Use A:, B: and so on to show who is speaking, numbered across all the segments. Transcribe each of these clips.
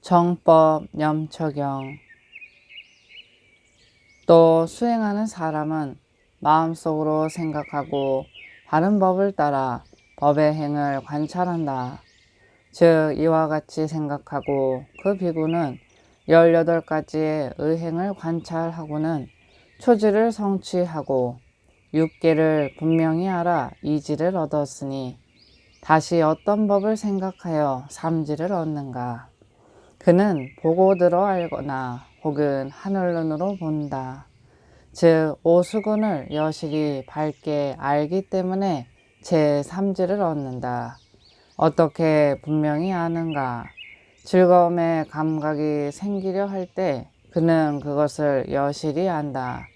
A: 정법 염초경 또 수행하는 사람은 마음속으로 생각하고 바른 법을 따라 법의 행을 관찰한다. 즉 이와 같이 생각하고 그 비구는 18가지의 의행을 관찰하고는 초지를 성취하고 육계를 분명히 알아 이지를 얻었으니 다시 어떤 법을 생각하여 삼지를 얻는가. 그는 보고 들어 알거나 혹은 하늘눈으로 본다. 즉 오수군을 여실히 밝게 알기 때문에 제3지를 얻는다. 어떻게 분명히 아는가? 즐거움의 감각이 생기려 할 때 그는 그것을 여실히 안다.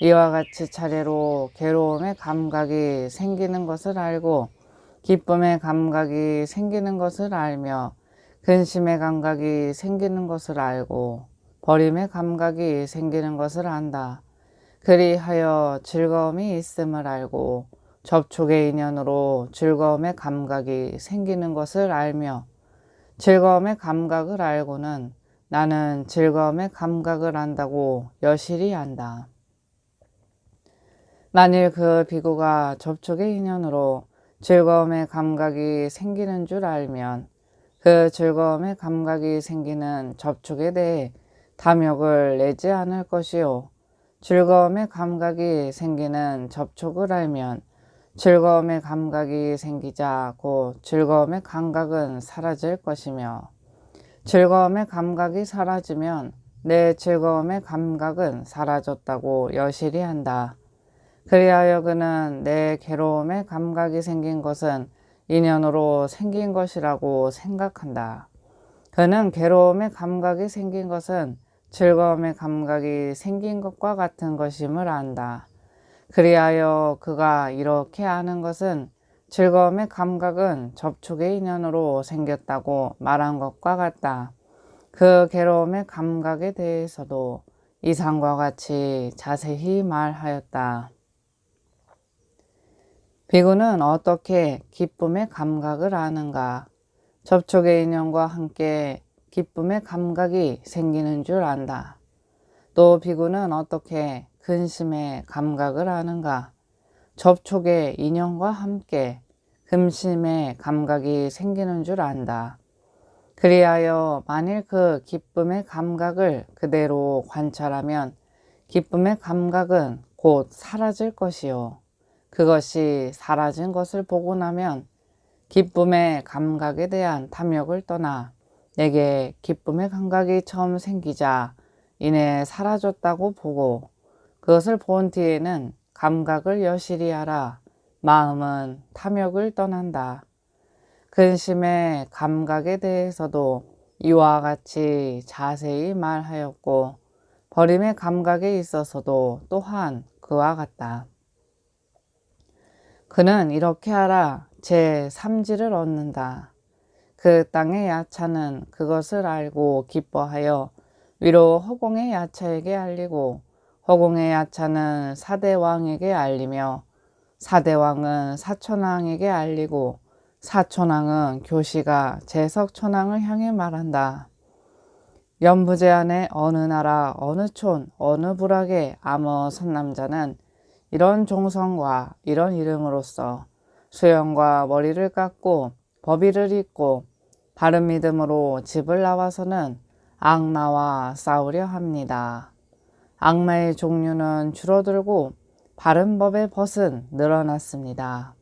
A: 이와 같이 차례로 괴로움의 감각이 생기는 것을 알고 기쁨의 감각이 생기는 것을 알며 근심의 감각이 생기는 것을 알고 버림의 감각이 생기는 것을 안다. 그리하여 즐거움이 있음을 알고 접촉의 인연으로 즐거움의 감각이 생기는 것을 알며 즐거움의 감각을 알고는 나는 즐거움의 감각을 안다고 여실히 안다. 만일 그 비구가 접촉의 인연으로 즐거움의 감각이 생기는 줄 알면 그 즐거움의 감각이 생기는 접촉에 대해 탐욕을 내지 않을 것이요. 즐거움의 감각이 생기는 접촉을 알면 즐거움의 감각이 생기자 곧 즐거움의 감각은 사라질 것이며 즐거움의 감각이 사라지면 내 즐거움의 감각은 사라졌다고 여실히 한다. 그리하여 그는 내 괴로움의 감각이 생긴 것은 인연으로 생긴 것이라고 생각한다. 그는 괴로움의 감각이 생긴 것은 즐거움의 감각이 생긴 것과 같은 것임을 안다. 그리하여 그가 이렇게 아는 것은 즐거움의 감각은 접촉의 인연으로 생겼다고 말한 것과 같다. 그 괴로움의 감각에 대해서도 이상과 같이 자세히 말하였다. 비구는 어떻게 기쁨의 감각을 아는가? 접촉의 인연과 함께 기쁨의 감각이 생기는 줄 안다. 또 비구는 어떻게 근심의 감각을 아는가? 접촉의 인연과 함께 금심의 감각이 생기는 줄 안다. 그리하여 만일 그 기쁨의 감각을 그대로 관찰하면 기쁨의 감각은 곧 사라질 것이요. 그것이 사라진 것을 보고 나면 기쁨의 감각에 대한 탐욕을 떠나 내게 기쁨의 감각이 처음 생기자 이내 사라졌다고 보고 그것을 본 뒤에는 감각을 여실히 알아 마음은 탐욕을 떠난다. 근심의 감각에 대해서도 이와 같이 자세히 말하였고 버림의 감각에 있어서도 또한 그와 같다. 그는 이렇게 하라 제 3지를 얻는다. 그 땅의 야차는 그것을 알고 기뻐하여 위로 허공의 야차에게 알리고 허공의 야차는 사대왕에게 알리며 사대왕은 사천왕에게 알리고 사천왕은 교시가 제석천왕을 향해 말한다. 연부제 안에 어느 나라 어느 촌 어느 부락의 암어 선남자는 이런 종성과 이런 이름으로써 수영과 머리를 깎고 법의를 입고 바른 믿음으로 집을 나와서는 악마와 싸우려 합니다. 악마의 종류는 줄어들고 바른 법의 벗은 늘어났습니다.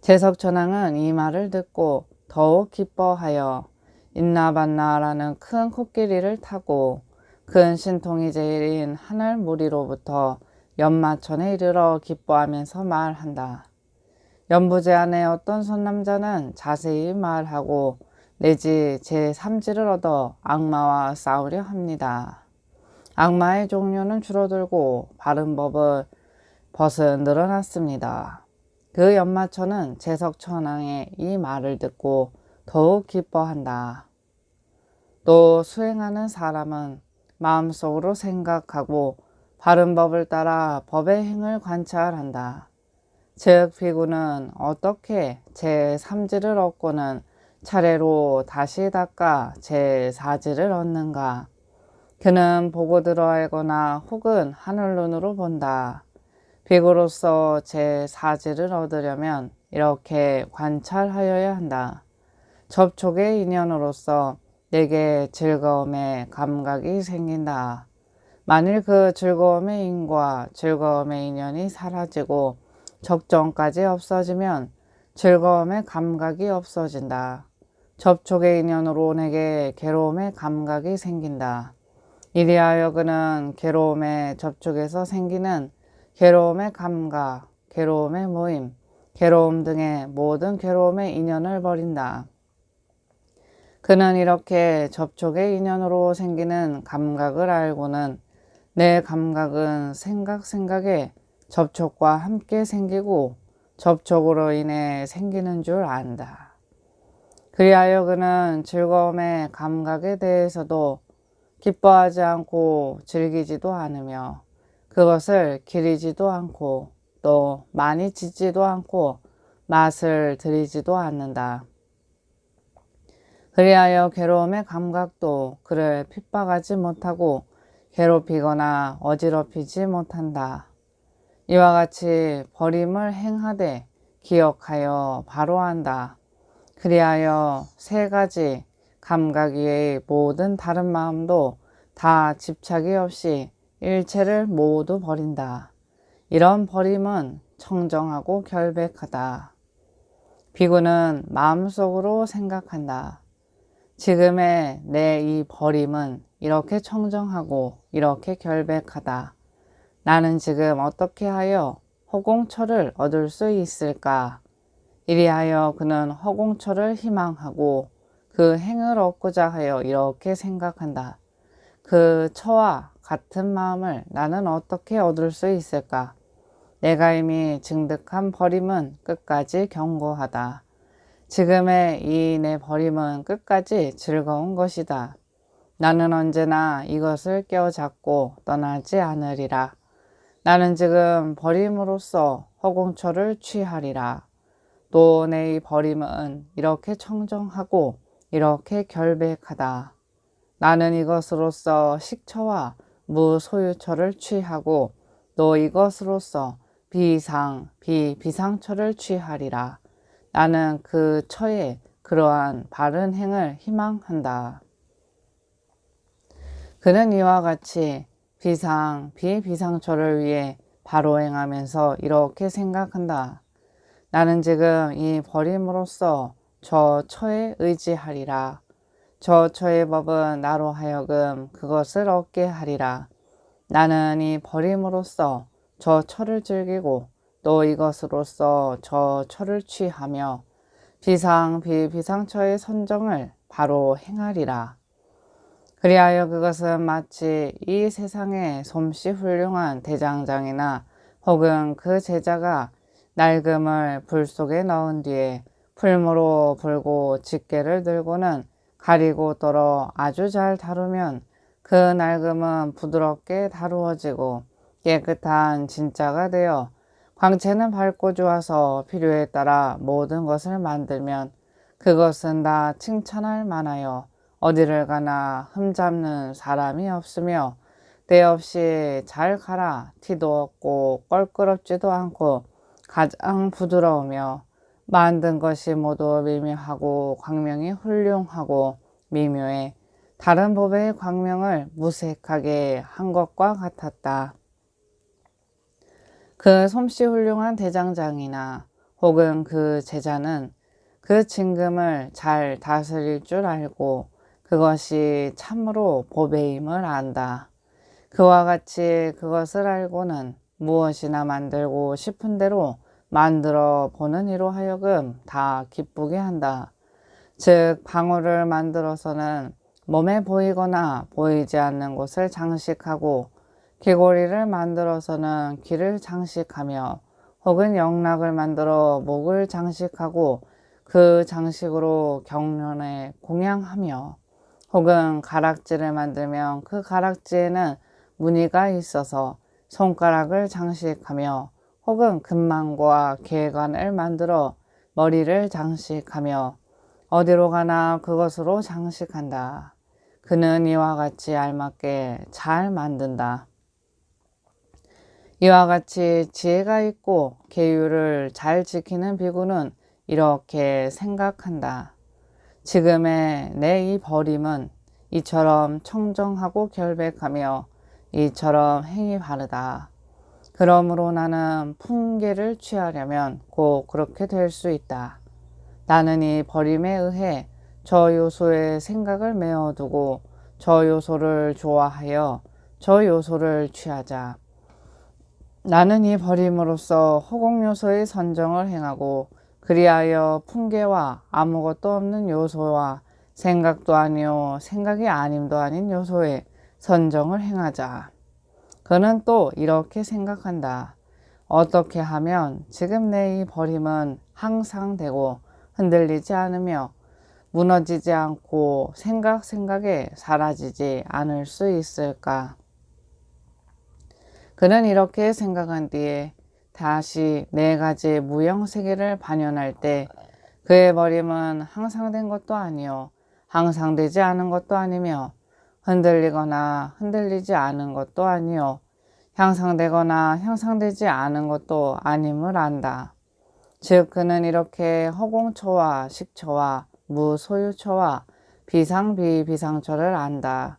A: 제석천왕은 이 말을 듣고 더욱 기뻐하여 인나반나라는 큰 코끼리를 타고 큰 신통이 제일인 하늘 무리로부터 연마천에 이르러 기뻐하면서 말한다. 연부제 안에 어떤 선남자는 자세히 말하고 내지 제3지를 얻어 악마와 싸우려 합니다. 악마의 종류는 줄어들고 바른 법은 벗은 늘어났습니다. 그 연마천은 제석천왕의 이 말을 듣고 더욱 기뻐한다. 또 수행하는 사람은 마음속으로 생각하고 바른 법을 따라 법의 행을 관찰한다. 즉 비구는 어떻게 제3지를 얻고는 차례로 다시 닦아 제 사지를 얻는가? 그는 보고 들어 알거나 혹은 하늘 눈으로 본다. 비구로서 제 사지를 얻으려면 이렇게 관찰하여야 한다. 접촉의 인연으로서 내게 즐거움의 감각이 생긴다. 만일 그 즐거움의 인과 즐거움의 인연이 사라지고 적정까지 없어지면 즐거움의 감각이 없어진다. 접촉의 인연으로 내게 괴로움의 감각이 생긴다. 이리하여 그는 괴로움의 접촉에서 생기는 괴로움의 감각, 괴로움의 모임, 괴로움 등의 모든 괴로움의 인연을 버린다. 그는 이렇게 접촉의 인연으로 생기는 감각을 알고는 내 감각은 생각 생각에 접촉과 함께 생기고 접촉으로 인해 생기는 줄 안다. 그리하여 그는 즐거움의 감각에 대해서도 기뻐하지 않고 즐기지도 않으며 그것을 기리지도 않고 또 많이 짓지도 않고 맛을 들이지도 않는다. 그리하여 괴로움의 감각도 그를 핍박하지 못하고 괴롭히거나 어지럽히지 못한다. 이와 같이 버림을 행하되 기억하여 바로 한다. 그리하여 세 가지 감각 위의 모든 다른 마음도 다 집착이 없이 일체를 모두 버린다. 이런 버림은 청정하고 결백하다. 비구는 마음속으로 생각한다. 지금의 내 이 버림은 이렇게 청정하고 이렇게 결백하다. 나는 지금 어떻게 하여 허공철을 얻을 수 있을까? 이리하여 그는 허공철을 희망하고 그 행을 얻고자 하여 이렇게 생각한다. 그 처와 같은 마음을 나는 어떻게 얻을 수 있을까? 내가 이미 증득한 버림은 끝까지 경고하다. 지금의 이 내 버림은 끝까지 즐거운 것이다. 나는 언제나 이것을 깨어잡고 떠나지 않으리라. 나는 지금 버림으로써 허공초를 취하리라. 또 내 이 버림은 이렇게 청정하고 이렇게 결백하다. 나는 이것으로써 식처와 무소유처를 취하고 또 이것으로써 비상, 비비상처를 취하리라. 나는 그 처에 그러한 바른 행을 희망한다. 그는 이와 같이 비상, 비비상처를 위해 바로 행하면서 이렇게 생각한다. 나는 지금 이 버림으로써 저 처에 의지하리라. 저 처의 법은 나로 하여금 그것을 얻게 하리라. 나는 이 버림으로써 저 처를 즐기고 또 이것으로써 저 처를 취하며 비상 비비상처의 선정을 바로 행하리라. 그리하여 그것은 마치 이 세상의 솜씨 훌륭한 대장장이나 혹은 그 제자가 낡음을 불 속에 넣은 뒤에 풀무로 불고 집게를 들고는 가리고 떨어 아주 잘 다루면 그 낡음은 부드럽게 다루어지고 깨끗한 진짜가 되어 광채는 밝고 좋아서 필요에 따라 모든 것을 만들면 그것은 다 칭찬할 만하여 어디를 가나 흠잡는 사람이 없으며 때없이 잘 가라 티도 없고 껄끄럽지도 않고 가장 부드러우며 만든 것이 모두 미묘하고 광명이 훌륭하고 미묘해 다른 법의 광명을 무색하게 한 것과 같았다. 그 솜씨 훌륭한 대장장이나 혹은 그 제자는 그 징금을 잘 다스릴 줄 알고 그것이 참으로 보배임을 안다. 그와 같이 그것을 알고는 무엇이나 만들고 싶은 대로 만들어 보는 이로 하여금 다 기쁘게 한다. 즉, 방울을 만들어서는 몸에 보이거나 보이지 않는 곳을 장식하고 귀고리를 만들어서는 귀를 장식하며 혹은 영락을 만들어 목을 장식하고 그 장식으로 경련에 공양하며 혹은 가락지를 만들면 그 가락지에는 무늬가 있어서 손가락을 장식하며 혹은 금망과 개관을 만들어 머리를 장식하며 어디로 가나 그것으로 장식한다. 그는 이와 같이 알맞게 잘 만든다. 이와 같이 지혜가 있고 계율을 잘 지키는 비구는 이렇게 생각한다. 지금의 내 이 버림은 이처럼 청정하고 결백하며 이처럼 행이 바르다. 그러므로 나는 풍계를 취하려면 꼭 그렇게 될 수 있다. 나는 이 버림에 의해 저 요소의 생각을 메어두고 저 요소를 좋아하여 저 요소를 취하자. 나는 이 버림으로써 허공 요소의 선정을 행하고 그리하여 풍계와 아무것도 없는 요소와 생각도 아니요 생각이 아님도 아닌 요소의 선정을 행하자. 그는 또 이렇게 생각한다. 어떻게 하면 지금 내 이 버림은 항상 되고 흔들리지 않으며 무너지지 않고 생각 생각에 사라지지 않을 수 있을까? 그는 이렇게 생각한 뒤에 다시 네 가지 무형 세계를 반연할 때 그의 버림은 항상 된 것도 아니요 항상 되지 않은 것도 아니며 흔들리거나 흔들리지 않은 것도 아니요 향상되거나 향상되지 않은 것도 아님을 안다. 즉 그는 이렇게 허공처와 식처와 무소유처와 비상비비상처를 안다.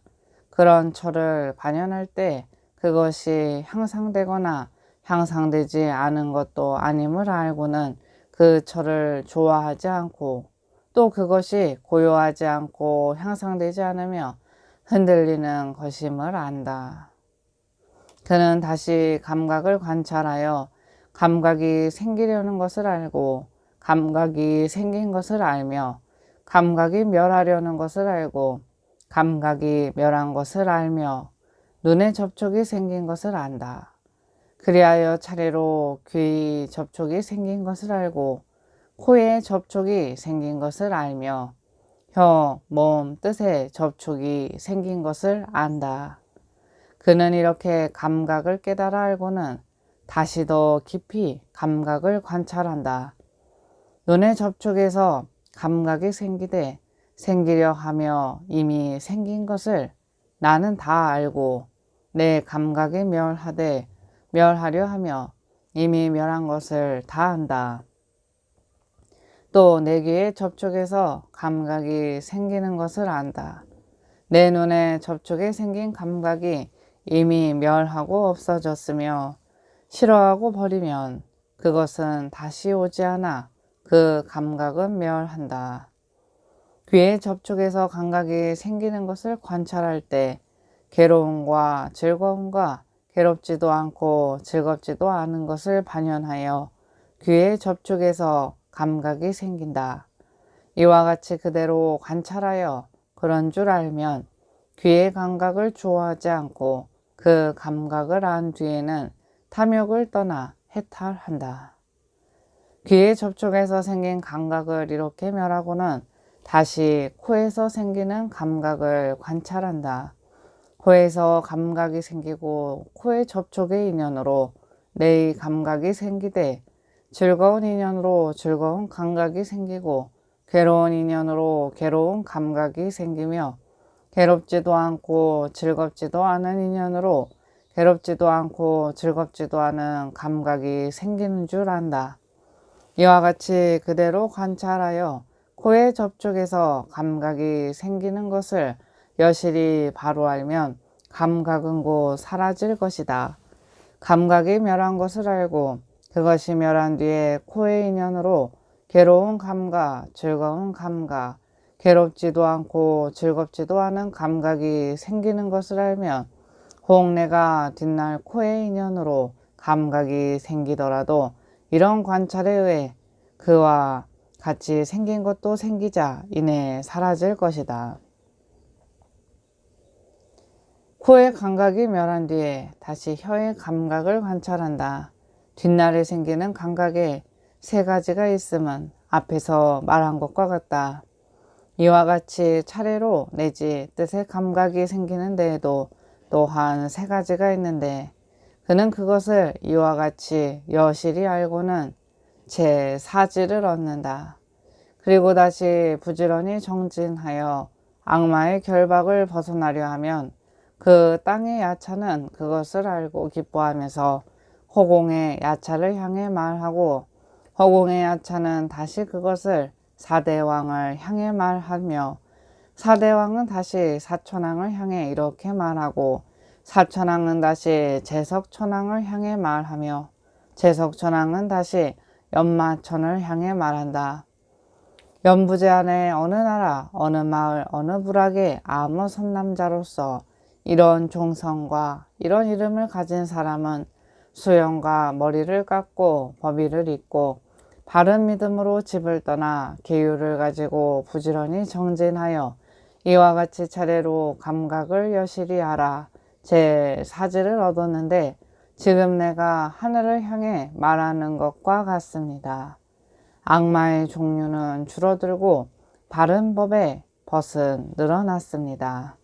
A: 그런 처를 반연할 때 그것이 향상되거나 향상되지 않은 것도 아님을 알고는 그 처를 좋아하지 않고 또 그것이 고요하지 않고 향상되지 않으며 흔들리는 것임을 안다. 그는 다시 감각을 관찰하여 감각이 생기려는 것을 알고 감각이 생긴 것을 알며 감각이 멸하려는 것을 알고 감각이 멸한 것을 알며 눈의 접촉이 생긴 것을 안다. 그리하여 차례로 귀의 접촉이 생긴 것을 알고 코의 접촉이 생긴 것을 알며 혀, 몸, 뜻의 접촉이 생긴 것을 안다. 그는 이렇게 감각을 깨달아 알고는 다시 더 깊이 감각을 관찰한다. 눈의 접촉에서 감각이 생기되 생기려 하며 이미 생긴 것을 나는 다 알고 내 감각이 멸하되 멸하려 하며 이미 멸한 것을 다 안다. 또 내 귀의 접촉에서 감각이 생기는 것을 안다. 내 눈의 접촉에 생긴 감각이 이미 멸하고 없어졌으며 싫어하고 버리면 그것은 다시 오지 않아 그 감각은 멸한다. 귀의 접촉에서 감각이 생기는 것을 관찰할 때 괴로움과 즐거움과 괴롭지도 않고 즐겁지도 않은 것을 반연하여 귀의 접촉에서 감각이 생긴다. 이와 같이 그대로 관찰하여 그런 줄 알면 귀의 감각을 좋아하지 않고 그 감각을 안 뒤에는 탐욕을 떠나 해탈한다. 귀의 접촉에서 생긴 감각을 이렇게 멸하고는 다시 코에서 생기는 감각을 관찰한다. 코에서 감각이 생기고 코의 접촉의 인연으로 내 감각이 생기되 즐거운 인연으로 즐거운 감각이 생기고 괴로운 인연으로 괴로운 감각이 생기며 괴롭지도 않고 즐겁지도 않은 인연으로 괴롭지도 않고 즐겁지도 않은 감각이 생기는 줄 안다. 이와 같이 그대로 관찰하여 코의 접촉에서 감각이 생기는 것을 여실히 바로 알면 감각은 곧 사라질 것이다. 감각이 멸한 것을 알고 그것이 멸한 뒤에 코의 인연으로 괴로운 감각, 즐거운 감각, 괴롭지도 않고 즐겁지도 않은 감각이 생기는 것을 알면 혹 내가 뒷날 코의 인연으로 감각이 생기더라도 이런 관찰에 의해 그와 같이 생긴 것도 생기자 이내 사라질 것이다. 코의 감각이 멸한 뒤에 다시 혀의 감각을 관찰한다. 뒷날에 생기는 감각에 세 가지가 있음은 앞에서 말한 것과 같다. 이와 같이 차례로 내지 뜻의 감각이 생기는 데에도 또한 세 가지가 있는데 그는 그것을 이와 같이 여실히 알고는 제 사지를 얻는다. 그리고 다시 부지런히 정진하여 악마의 결박을 벗어나려 하면 그 땅의 야차는 그것을 알고 기뻐하면서 허공의 야차를 향해 말하고 허공의 야차는 다시 그것을 사대왕을 향해 말하며 사대왕은 다시 사천왕을 향해 이렇게 말하고 사천왕은 다시 제석천왕을 향해 말하며 제석천왕은 다시 연마천을 향해 말한다. 연부제 안에 어느 나라, 어느 마을, 어느 부락의 아무 선남자로서 이런 종성과 이런 이름을 가진 사람은 수영과 머리를 깎고 법의를 입고 바른 믿음으로 집을 떠나 계율을 가지고 부지런히 정진하여 이와 같이 차례로 감각을 여실히 하라 제 사지를 얻었는데 지금 내가 하늘을 향해 말하는 것과 같습니다. 악마의 종류는 줄어들고 바른 법의 벗은 늘어났습니다.